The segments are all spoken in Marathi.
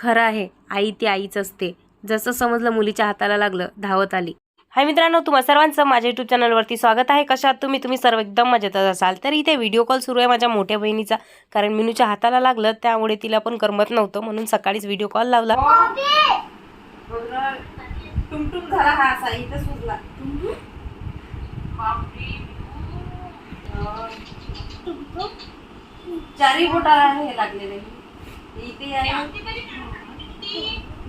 खरं आहे. आई ती आईच असते. जसं समजलं मुलीच्या हाताला लागलं धावत आली. हाय मित्रांनो तुम्हा सर्वांचं माझ्या युट्यूब चॅनलवरती स्वागत आहे. कशात तुम्ही? तुम्ही सर्व एकदम मजेतच असाल. तर इथे व्हिडिओ कॉल सुरू आहे माझ्या मोठ्या बहिणीचा. कारण मिनूच्या हाताला लागलं त्यामुळे तिला पण करमत नव्हतं. म्हणून सकाळीच व्हिडिओ कॉल लावला. चारी बोटाला हे लागलेले. इथे.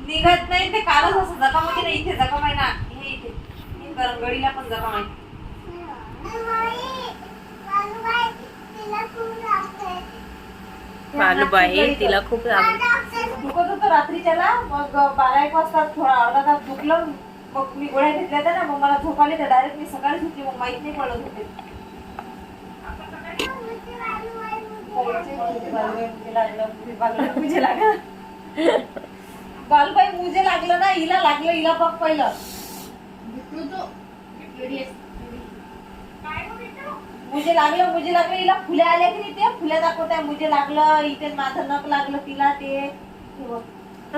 निघत नाही ते कालच असं जखम होती ना इथे जखम आहे ना हे इथे. करंगडीला पण जखम आहे बालूबाई तिला खूप दुखत होतं रात्रीच्याला. मग बारा एक वाजता थोडा अर्धा तास दुखलं. मग मी गोळ्या घेतल्या होत्या ना मग मला झोप आली तर डायरेक्ट मी सकाळीच होती मग माहीत नाही पडत होते. बालूबाई मुझे लागलं ना हिला लागलं हिला बघ पहिलं. मुझे लागलं मुझे लागलं हिला फुल्या आल्या की नाही ते? फुल्या दाखवत आहे मुझे लागलं इथे माझं नख लागलं तिला ते.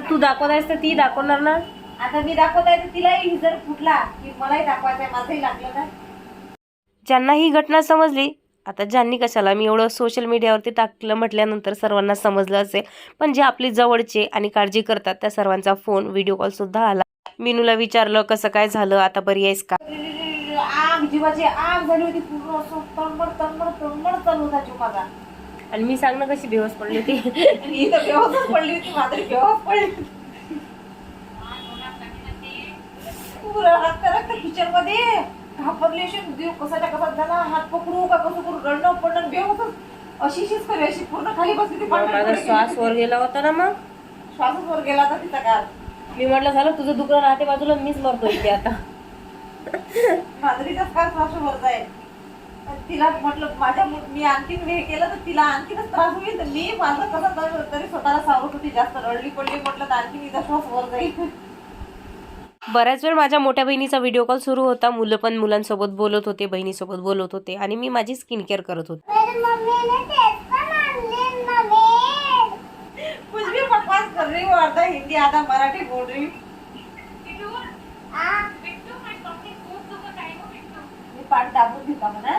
तू दाखवत आहेस तर ती दाखवणार ना? आता मी दाखवत आहे तर तिलाही जर फुटला की मलाही दाखवायचं आहे माझंही लागलं ना. ज्यांना ही घटना समजली आता ज्यांनी कशाला मी एवढं सोशल मीडियावरती टाकलं म्हटल्यानंतर सर्वांना समजलं असेल. पण जे आपली जवळचे आणि काळजी करतात त्या सर्वांचा फोन व्हिडिओ कॉल सुद्धा आला. मीनूला विचारलं कसं काय झालं? आता बरी आहेस का? आग जीवाची आग झाली होती. पूर्ण असं तळमळ तळमळ तळमळ चालू होता जीव माझा. आणि मी सांग ना कशी बेहोस पडली होती? आणि तर बेहोसच पडली होती मात्र बेहोस पडली होती. पुरं रक्त रक्त किचनमध्ये? घाबरली अशी जीव कसाच्या कसा झाला हात पकडू का कसं करू? रडणं पडणं बेहोसच अशी शीच करी अशी पूर्ण खाली बसली माझा श्वास. वर गेला होता ना मग. श्वासच वर गेला होता तिचा काल. मी म्हटलं झालं तुझं दुकान राहते बाजूला मीच मरतो इथे आता. माधुरीचाच काल श्वास वर जाईल पण तिला म्हटलं माझ्या मु- मी आणखीन हे केलं तर तिला आणखीनच त्रास होईल तर मी माझं कसं तर- तरी स्वतःला सावरत होती जास्त रडली पडली म्हटलं तर आणखीन तिचा श्वास वर जाईल. बऱ्याच वेळ माझ्या मोठ्या बहिणीचा व्हिडिओ कॉल सुरू होता. मुलं पण मुलांसोबत बोलत होते बहिणीसोबत बोलत होते आणि मी माझी स्किन केअर करत होते. कुछ भी बकवास कर रही हो आधा हिंदी आधा मराठी बोल रही मी पाठ दाबून का म्हणा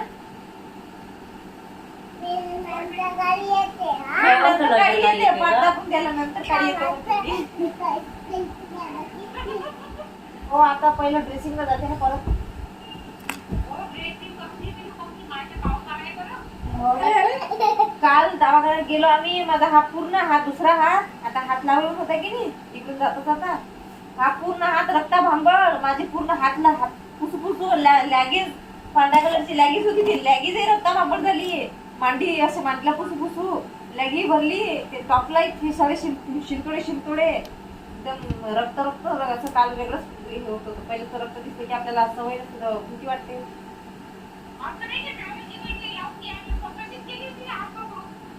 नंतर काढी येते पाठ दाबून गेल्यानंतर काढी येते हो आता पहिलं ड्रेसिंगला जाते ना परत. काल दवाखान्यात गेलो आम्ही माझा हा पूर्ण हा दुसरा हात. आता हात लावून होता की नाही? इकडून जाता जाता हा पूर्ण हात रक्ता भांबळ माझी पूर्ण हातला हात पुसू पुसू लॅगेज पांढऱ्या कलरची लॅगेज होती ती. लॅगेज रक्ता भांबळ झाली. मांडी असं मांडला पुसू पुसू लॅगी भरली. ते टॉपला हे सगळे शिंतोडे शिंतोडे एकदम रक्त रक्त असं काल वेगळंच. हे होत होतं पहिलं तर दिसलं की आपल्याला सवय भीती वाटते.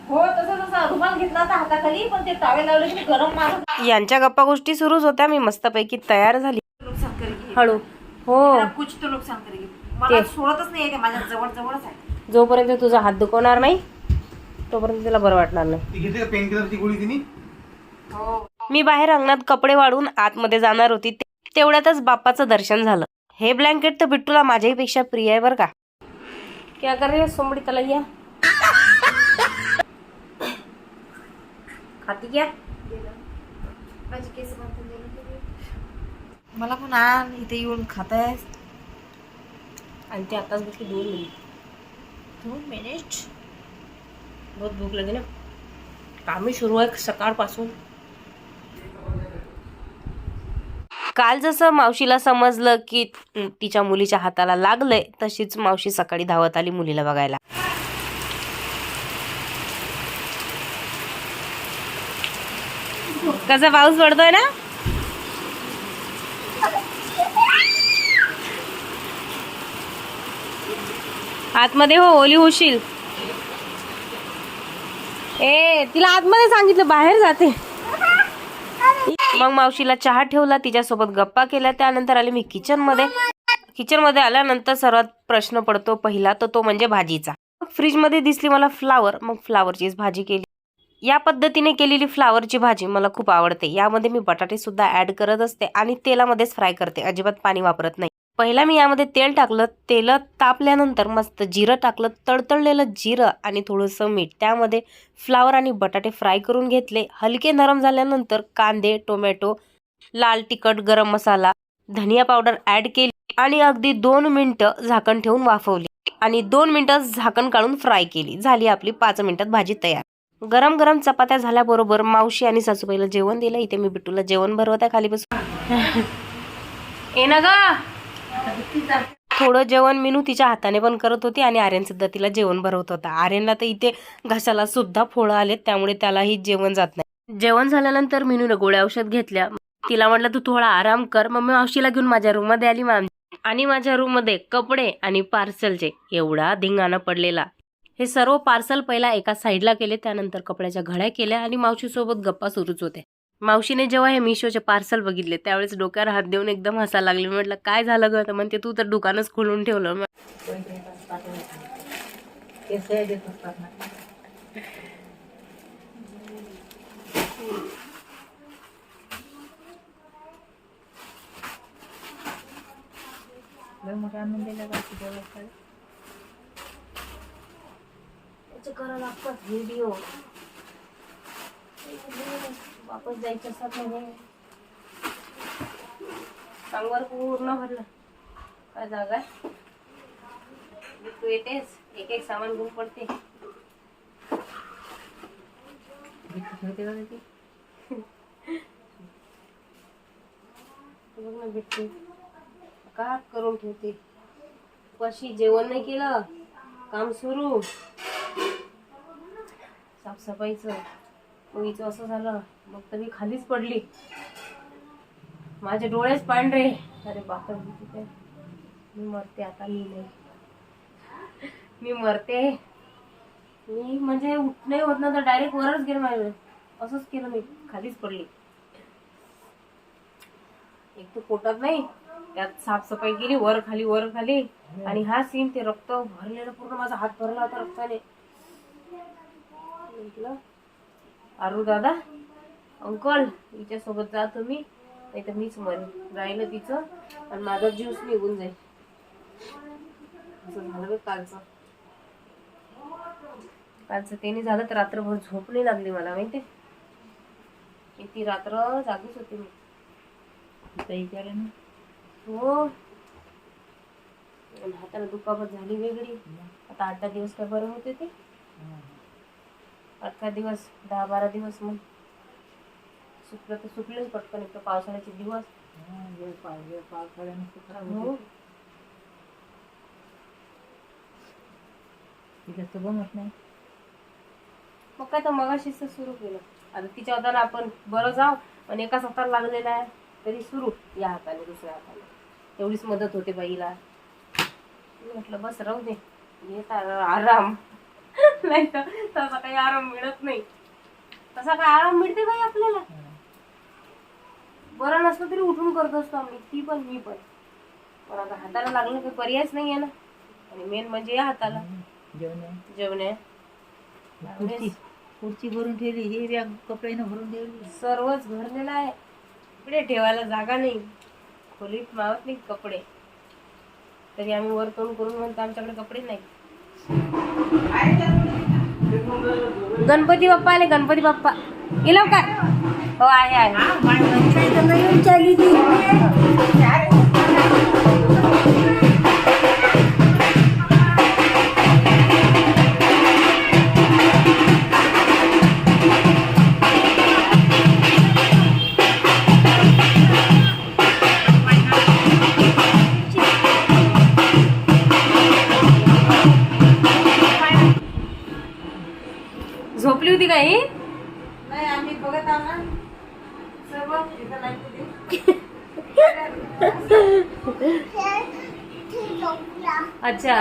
हो तसं तसं रुमाल घेतला होता हाताखाली पण ते टावे लावले की गरम मारत यांच्या गप्पा गोष्टी सुरूच होत्या मी मस्तपैकी तयार झाली. नुकसान करेगी हळू. हो. कुछ तो नुकसान करेगी. मला सोडतच नाही ते माझ्या जवळ जवळच आहे. जोपर्यंत तुझा हात दुखवणार नाही तोपर्यंत तिला बरं वाटणार नाही. हो. मी बाहेर अंगणात कपडे वाढून आतमध्ये जाणार होती ते- तेवढ्यातच बाप्पाचं दर्शन झालं. हे ब्लँकेट तर बिट्टूला माझ्याही पेक्षा प्रिय आहे बरं का. क्या कर रही है सोमडी तलैया? खाती क्या? मला पण आण इथे येऊन खाताय आणि ते आताच बसली दोन मिनिट दोन मिनिट बहुत भूक लगी ना. कामही सुरू आहे सकाळपासून. काल जसं मावशीला समजलं की तिच्या मुलीच्या हाताला लागलंय तशीच मावशी सकाळी धावत आली मुलीला बघायला. कसा पाऊस पडतोय ना? आतमध्ये हो ओली होशील ए तिला आतमध्ये सांगितलं बाहेर जाते. मग मावशीला चहा ठेवला तिच्यासोबत गप्पा केल्या. त्यानंतर आले मी किचनमध्ये किचनमध्ये आल्यानंतर सर्वात प्रश्न पडतो पहिला तर तो म्हणजे भाजीचा. मग फ्रीजमध्ये दिसली मला फ्लावर मग फ्लावरचीच भाजी केली. या पद्धतीने केलेली फ्लावरची भाजी मला खूप आवडते. यामध्ये मी बटाटे सुद्धा ऍड करत असते आणि तेलामध्येच फ्राय करते. अजिबात पाणी वापरत नाही. पहिला मी यामध्ये तेल टाकलं तेल तापल्यानंतर मस्त जिरं टाकलं तळतळलेलं जिरं आणि थोडंसं मीठ. त्यामध्ये फ्लावर आणि बटाटे फ्राय करून घेतले. हलके नरम झाल्यानंतर कांदे टोमॅटो लाल तिखट गरम मसाला धनिया पावडर ॲड केली आणि अगदी दोन मिनटं झाकण ठेवून वाफवली आणि दोन मिनटं झाकण काढून फ्राय केली. झाली आपली पाच मिनटात भाजी तयार. गरम गरम चपात्या झाल्याबरोबर मावशी आणि सासूबाईला जेवण दिलं. इथे मी बिट्टूला जेवण भरवत आहे खाली बसून. ये ना ग! थोडं जेवण मिनू तिच्या हाताने पण करत होती आणि आर्यन सुद्धा तिला जेवण भरवत होता. आर्यनला तर इथे घशाला सुद्धा फोळं आलेत त्यामुळे त्यालाही जेवण जात नाही. जेवण झाल्यानंतर मिनूने गोळ्या औषध घेतल्या. तिला म्हटलं तू थोडा आराम कर. मग मी मावशीला घेऊन माझ्या रूममध्ये आली मॅम. आणि माझ्या रूममध्ये कपडे आणि पार्सलचे एवढा धिंगाणा पडलेला. हे सर्व पार्सल पहिला एका साईडला केले त्यानंतर कपड्याच्या घड्या केल्या आणि मावशीसोबत गप्पा सुरूच होत्या. मावशीने जेव्हा हे मिशोचे पार्सल बघितले त्यावेळेस डोक्यावर हात देऊन एकदम हसायला लागले. म्हटलं काय झालं ग? तर म्हणते तू तर दुकानच खोलून ठेवलं. करावं लागतात व्हिडिओ वापस जायचं असतात म्हणजे. सांगवर पूर्ण भरलं. काय जागा? तू येतेस? एक एक सामान घेऊन पडते. बघ ना भेटते का करून ठेवते? कशी जेवण नाही केलं काम सुरू. साफसफाईचं. पोळीचं असं झालं मग तर मी खालीच पडली. माझे डोळेच पांढरे. अरे बापर मी मरते आता मी नाही. मी मरते. मी म्हणजे उठ नाही होत ना तर डायरेक्ट वरच गेलं माझ्या असंच केलं मी खालीच पडली. एक तर पोटात नाही त्यात साफसफाई केली वर खाली वर खाली. आणि हा सीन ते रक्त भरलेलं पूर्ण माझा हात भरला होता रक्ताने. आरू दादा अंकल हिच्या सोबत जा तुम्ही. नाही तर मीच मरेन. राहिलं तिचं. आणि माझा जीवच निघून जाईल. असं झालं कालचं. कालचं ते नाही झालं तर रात्रभर झोप नाही लागली मला माहिती किती रात्र जागीच होती मी. हो. हाताला दुखापत झाली वेगळी. आता आठ दहा दिवस काय बरं होते ते. अठरा दिवस दहा बारा दिवस मग. सुकलं तर सुकलेच पटकन एक तर पावसाळ्याचे दिवस. हो. मग काय तर मगाशीच तर सुरू केलं. आता तिच्या हाताने आपण बरं जाऊ आणि एका हाताला लागलेला आहे तरी सुरू या हाताने दुसऱ्या हाताने. तेवढीच मदत होते बाईला. मी म्हटलं बस राहू दे. येत आराम नाही तर तसा काही आराम मिळत नाही. तसा काय आराम मिळते बाई आपल्याला? बरं नसलं तरी उठून करत असतो आम्ही. ती पण मी पण. पण आता हाताला लागलं काही पर्यायच नाही आहे ना. आणि मेन म्हणजे या हाताला. जेवणे. खुर्ची. भरून ठेवली हे बॅग कपड्यानं भरून ठेवली. सर्वच भरलेलं आहे. इकडे ठेवायला जागा नाही. खोलीत मावत नाही कपडे. तरी आम्ही वर तोंड करून म्हणतो आमच्याकडे कपडे नाही गणपती बाप्पा आले गणपती बाप्पा. गेलो का? हो आहे आहे. नाही आम्ही बघत आहो ना. सर्व इथं नाही कुठे. अच्छा.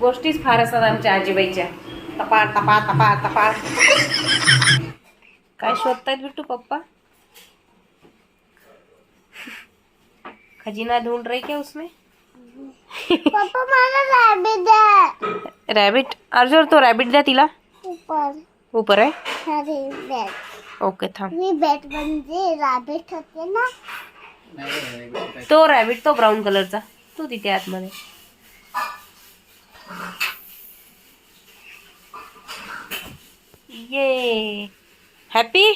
गोष्टीच फार असतात आमच्या आजीबाईच्या. तपा तपा तपा तपा. काय शोधतायत बिट्टू पप्पा? खजिना ढूंढ रही क्या उसमें? पप्पा मला रॅबिट द्या. रॅबिट अर्जुन तो रॅबिट द्या तिला. ऊपर उपर आहे? अरे बॅट. ओके थांब. मी बॅट म्हणजे रॅबिट होते ना. तो रॅबिट तो ब्राऊन कलरचा तो तिथे आतमध्ये. ये. हॅपी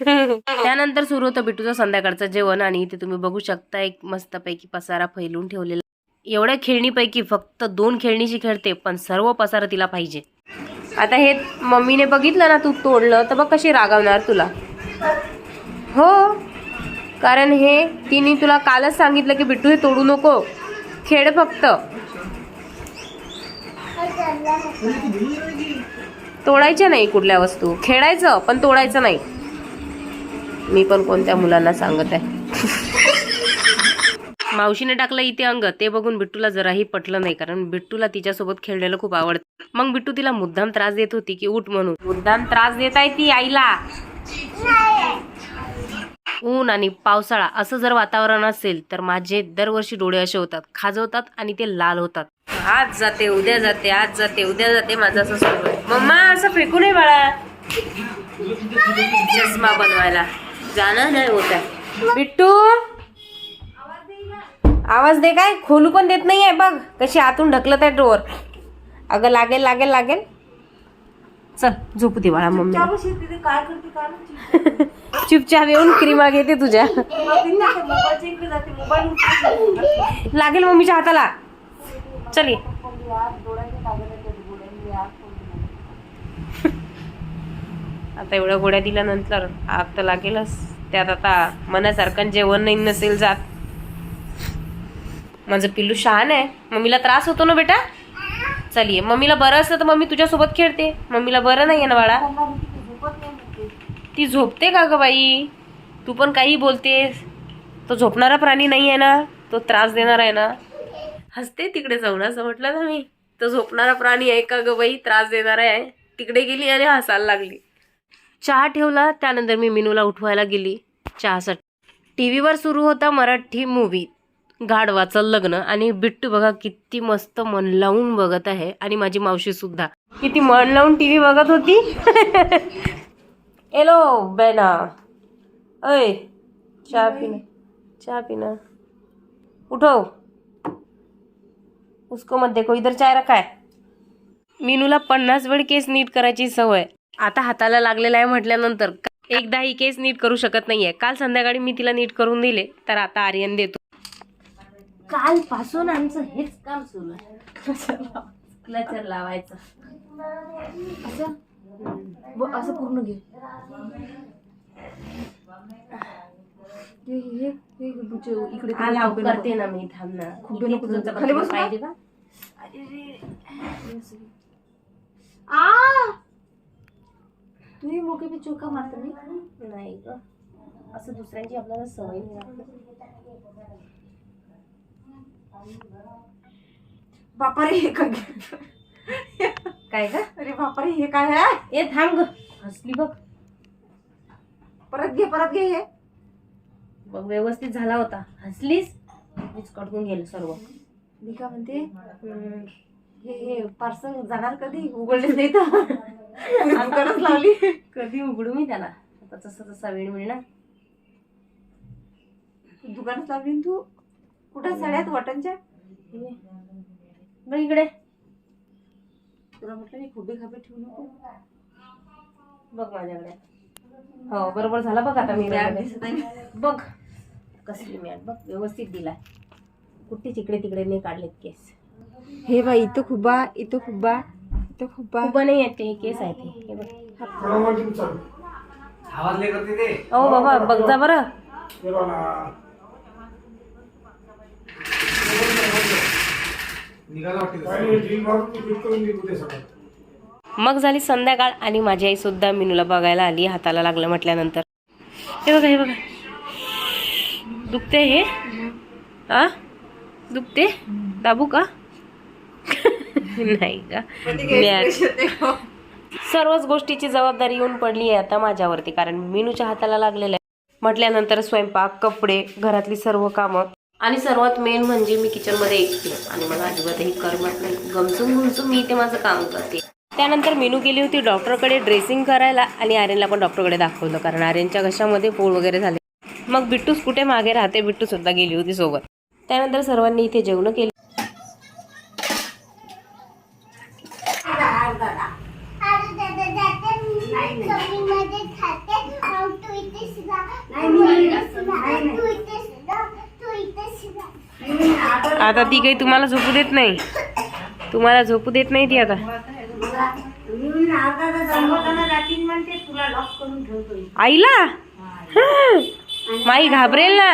त्यानंतर सुरू होतं बिटूचं संध्याकाळचं जेवण आणि इथे तुम्ही बघू शकता एक मस्तपैकी पसारा फैलून ठेवलेला. एवढ्या खेळणीपैकी फक्त दोन खेळणीशी खेळते पण सर्व पसारा तिला पाहिजे. आता हे मम्मीने बघितलं ना तू तोडलं तर बघ कशी रागावणार तुला. हो. कारण हे तिने तुला कालच सांगितलं की बिट्टू हे तोडू नको. खेळ फक्त. तोडायच्या नाही कुठल्या वस्तू. खेळायचं पण तोडायचं नाही. मी पण कोणत्या मुलांना सांगत आहे. मावशीने टाकलं इथे अंग ते बघून बिट्टूला जराही पटलं नाही कारण बिट्टूला तिच्यासोबत खेळलेलं खूप आवडतं. मग बिट्टू तिला मुद्दाम त्रास देत होती की उठ म्हणून. मुद्दाम त्रास देत आहे ती आईला. ऊन आणि पावसाळा असं जर वातावरण असेल तर माझे दरवर्षी डोळे असे होतात खाजवतात आणि ते लाल होतात. आज जाते उद्या जाते आज जाते उद्या जाते माझं असं सुरू आहे मम्मा असं फेकू नये बाळा. चष्मा बनवायला. जाणं नाही होत आहे. बिट्टू! आवाज दे काय? खोलू पण देत नाहीये बघ. कशी आतून ढकलत आहे डोर अगं लागेल लागेल लागेल. चल झोपू दे बाळा मम्मी. तिथे काय करते काय माहिती. चुपचाप. येऊन क्रीमा घेते तुझ्या. लागेल मम्मीच्या हाताला. चल आता एवढ्या गोळ्या दिल्यानंतर आग तर लागेलच. त्यात आता मनासारखं जेवण नाही नसेल जात. माझं पिल्लू शहाण आहे. मम्मीला त्रास होतो ना बेटा? चल ये मम्मीला बरं असलं तर मम्मी तुझ्यासोबत खेळते. मम्मीला बरं नाही आहे ना बाळा? ती झोपते का ग बाई? तू पण काही बोलतेस. तो झोपणारा प्राणी नाही आहे ना. तो त्रास देणार आहे ना. हसते तिकडे जाऊन असं म्हटलं ना मी. तो झोपणारा प्राणी आहे का ग बाई? त्रास देणार आहे. तिकडे गेली आणि हसायला लागली. चहा ठेवला त्यानंतर मी मिनूला उठवायला गेली. चहासाठी. टी व्हीवर सुरू होता मराठी मूवी गाढवाचं लग्न आणि बिट्टू बघा किती मस्त मन लावून बघत आहे आणि माझी मावशी सुद्धा. किती मन लावून टी व्ही बघत होती. एलो बेना. अय चहा पिना चाय पीना उठो उसको मत देखो इधर चाय रखा है मीनूला पन्नास वेळ केस नीट करायची सवय. आता हाताला लागलेला आहे म्हटल्यानंतर एकदाही केस नीट करू शकत नाहीये. काल संध्याकाळी मी तिला नीट करून दिले तर आता आर्यन देतो. कालपासून आमचं हेच काम सुरू आहे. क्लचर लावायचं. असं? ब- असं पूर्ण घे. हे हे हे बुचे इकडे हा लाव करते ना मी थांब ना खूप नको तुझं जाऊ. खाली बस ना. पाहिजे का आ! तुम्ही मोके पे चोका मारता मी? नाही ग. असं दुसऱ्यांची आपल्याला सवय नाही लागत. बापारे हे काय काय का अरे बापारे हे काय आहे? ए थांब ग. हसली बघ. परत घे परत घे हे. बघ व्यवस्थित झाला होता. हसलीस? मीच कटकून गेलं सर्व. मी काय म्हणते? हम्म, हे हे पार्सल जाणार कधी? उघडलेच नाही तर. लावली. कधी उघडू मी त्याला? आता तसा तसा वेळ मिळणार. दुकानच लावली ना तू? कुठं साड्यात वटनच्या ये. बघ इकडे. तुला म्हटलं मी खुबे खाबे ठेवू नको. बघ माझ्याकडे. हो बरोबर झाला बघ आता मी आहे बघ कसली मॅट बघ व्यवस्थित दिलाय. कुठे तिकडे तिकडे नाही काढलेत केस. हे बाई इथं खुबा इथं खुबा इथं खुबा. उभं नाही आहेत ते हे केस आहेत. हे. हे. बघ आवाज लय करते ते. अहो बाबा बघ जा बरं. निघाला वाटते मग झाली संध्याकाळ आणि माझी आई सुद्धा मिनूला बघायला आली हाताला लागलं म्हटल्यानंतर. हे बघा हे बघा. दुखते हे? आ? दुखते दाबू का? नाही का? म्या- सर्वच गोष्टीची जबाबदारी येऊन पडली आहे आता माझ्यावरती कारण मिनूच्या हाताला लागलेलं आहे. म्हटल्यानंतर स्वयंपाक कपडे घरातली सर्व कामं. आणि सर्वात मेन म्हणजे मी किचनमध्ये एकटे आणि मला अजिबातही करमत नाही. गमसून घुमसून मी ते माझं काम करते. त्यानंतर मेनू गेली होती डॉक्टरकडे ड्रेसिंग करायला आणि आर्यनला पण डॉक्टरकडे दाखवलं. कारण आर्यनच्या घशामध्ये पोळ वगैरे झाले. मग बिट्टूस कुठे मागे राहते? बिट्टू सुद्धा गेली होती सोबत. त्यानंतर सर्वांनी इथे जेवण केली. नाही. आता ती काही तुम्हाला झोपू देत नाही. तुम्हाला झोपू देत नाही ती आता. आईला? हं. माई घाबरेल ना.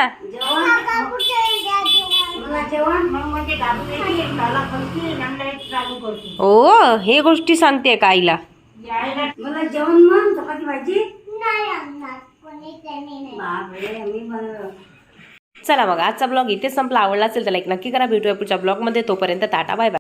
ओ हे गोष्टी सांगते का आईला? मला जेवण मग चपाती भाजी. नाही चला मग आजचा ब्लॉग इथे संपला. आवडला असेल तर लाईक नक्की करा. भेटूया पुढच्या ब्लॉगमध्ये तोपर्यंत टाटा बाय बाय